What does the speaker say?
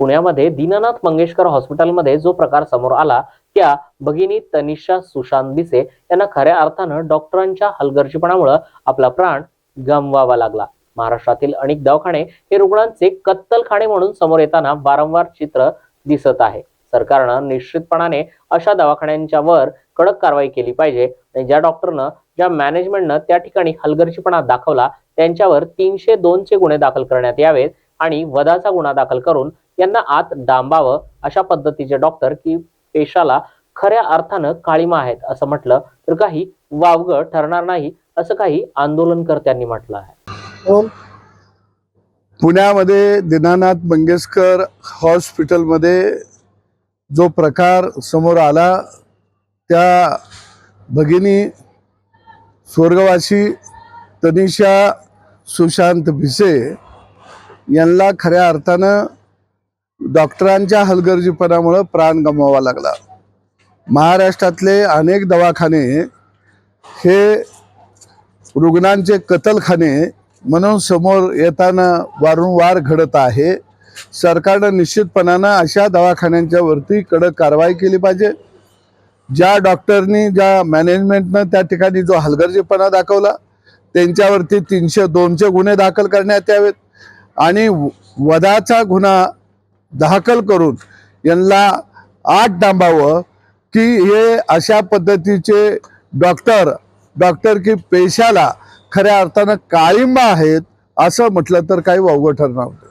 पुण्यामध्ये दीनानाथ मंगेशकर हॉस्पिटलमध्ये जो प्रकार समोर आला त्या भगिनी तनिषा सुशांत बिसे यांना खऱ्या अर्थानं डॉक्टरांच्या हलगर्जीपणामुळे आपला प्राण गमवावा लागला. महाराष्ट्रातील अनेक दवाखाने हे रुग्णांचे कत्तलखाने म्हणून समोर येताना वारंवार चित्र दिसत आहे. सरकारनं निश्चितपणाने अशा दवाखान्यांच्या वर कडक कारवाई केली पाहिजे आणि ज्या डॉक्टरनं ज्या मॅनेजमेंटनं त्या ठिकाणी हलगर्जीपणा दाखवला त्यांच्यावर तीनशे दोनचे गुन्हे दाखल करण्यात यावेत. आणि वधाचा गुन्हा दाखल करून यांना आत डांबावं अशा पद्धतीचे डॉक्टर की पेशाला खऱ्या अर्थानं काळीमा आहेत असं म्हटलं तर काही वावगं ठरणार नाही असं काही आंदोलनकर्त्यांनी म्हटलं आहे. पुण्यामध्ये दीनानाथ मंगेशकर हॉस्पिटलमध्ये जो प्रकार समोर आला त्या भगिनी स्वर्गवासी तनिषा सुशांत भिसे यांना खऱ्या अर्थानं डॉक्टरांच्या हलगर्जीपणामुळं प्राण गमवावा लागला. महाराष्ट्रातले अनेक दवाखाने हे रुग्णांचे कतलखाने म्हणून समोर येताना वारंवार घडत आहे. सरकारनं निश्चितपणानं अशा दवाखान्यांच्या वरती कडक कारवाई केली पाहिजे. ज्या डॉक्टरनी ज्या मॅनेजमेंटनं त्या ठिकाणी जो हलगर्जीपणा दाखवला त्यांच्यावरती तीनशे दोनशे गुन्हे दाखल करण्यात यावेत. आणि व- वधाचा गुन्हा दाखल करून यांना आठ डांबावं की हे अशा पद्धतीचे डॉक्टर डॉक्टर की पेशाला खऱ्या अर्थानं काळिंबा आहेत असं म्हटलं तर काही वावगं ठरणार होतं